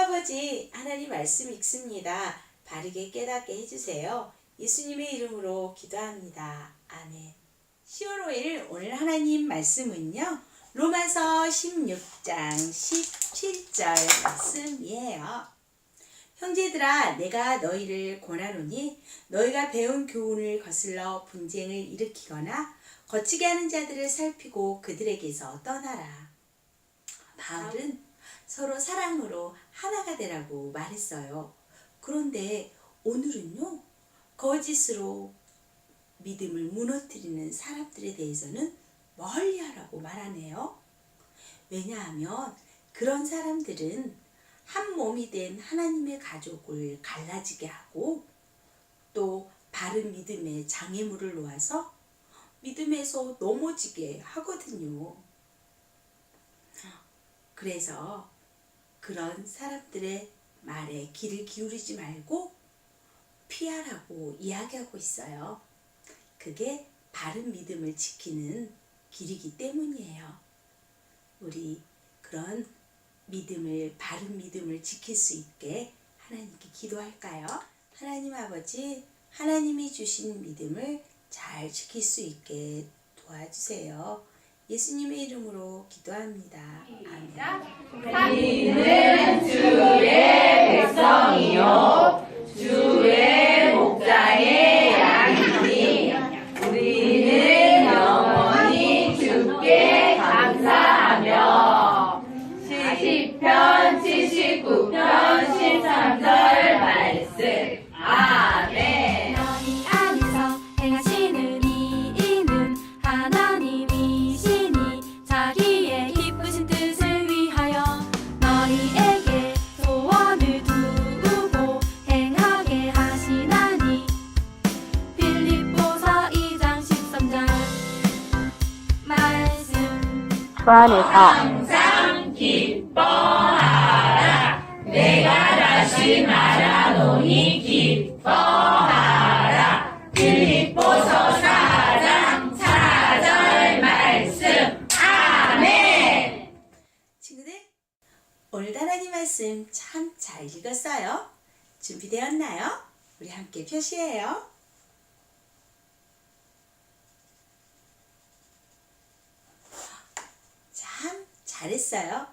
아버지, 하나님 말씀 읽습니다. 바르게 깨닫게 해주세요. 예수님의 이름으로 기도합니다. 아멘. 10월 5일 오늘 하나님 말씀은요. 로마서 16장 17절 말씀이에요. 형제들아 내가 너희를 권하노니 너희가 배운 교훈을 거슬러 분쟁을 일으키거나 거치게 하는 자들을 살피고 그들에게서 떠나라. 바울은 서로 사랑으로 하나가 되라고 말했어요. 그런데 오늘은요, 거짓으로 믿음을 무너뜨리는 사람들에 대해서는 멀리 하라고 말하네요. 왜냐하면 그런 사람들은 한 몸이 된 하나님의 가족을 갈라지게 하고 또 바른 믿음의 장애물을 놓아서 믿음에서 넘어지게 하거든요. 그래서 그런 사람들의 말에 귀를 기울이지 말고 피하라고 이야기하고 있어요. 그게 바른 믿음을 지키는 길이기 때문이에요. 우리 그런 믿음을, 바른 믿음을 지킬 수 있게 하나님께 기도할까요? 하나님 아버지, 하나님이 주신 믿음을 잘 지킬 수 있게 도와주세요. 예수님의 이름으로 기도합니다. 아멘. 우리는 주의 백성이요 주의 목자의 양이니 우리는 영원히 주께 감사하며 시편 79편 그 안에서 항상 기뻐하라 내가 다시 말하노니 기뻐하라 빌립보서 4장 4절 말씀 아멘 친구들, 오늘 하나님 말씀 참 잘 읽었어요. 준비되었나요? 우리 함께 표시해요. 잘했어요.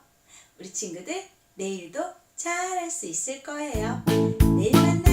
우리 친구들 내일도 잘할 수 있을 거예요. 내일 만나